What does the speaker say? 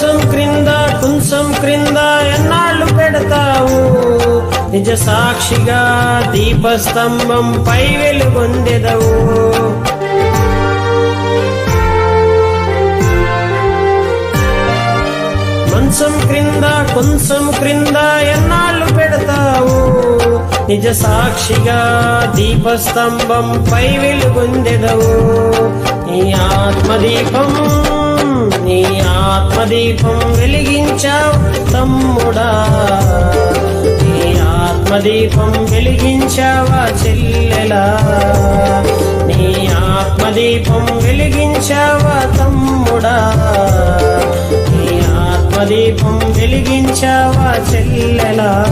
కుంసం క్రింద కుంసం క్రింద ఎన్నాళ్ళు పెడతావు? నిజ సాక్షిగా దీపస్తంభం పై వెలుగొందెదవు మంచం క్రింద కొంచెం క్రింద ఎన్నాళ్ళు పెడతావు? నిజ సాక్షిగా దీపస్తంభం పై వెలుగొందెదవు నీ ఆత్మదీపం ఆత్మదీపం వెలిగించావు తమ్ముడా. నీ ఆత్మదీపం వెలిగించావా చెల్లెలా. నీ ఆత్మదీపం వెలిగించావా తమ్ముడా. నీ ఆత్మదీపం వెలిగించావా చెల్లెలా.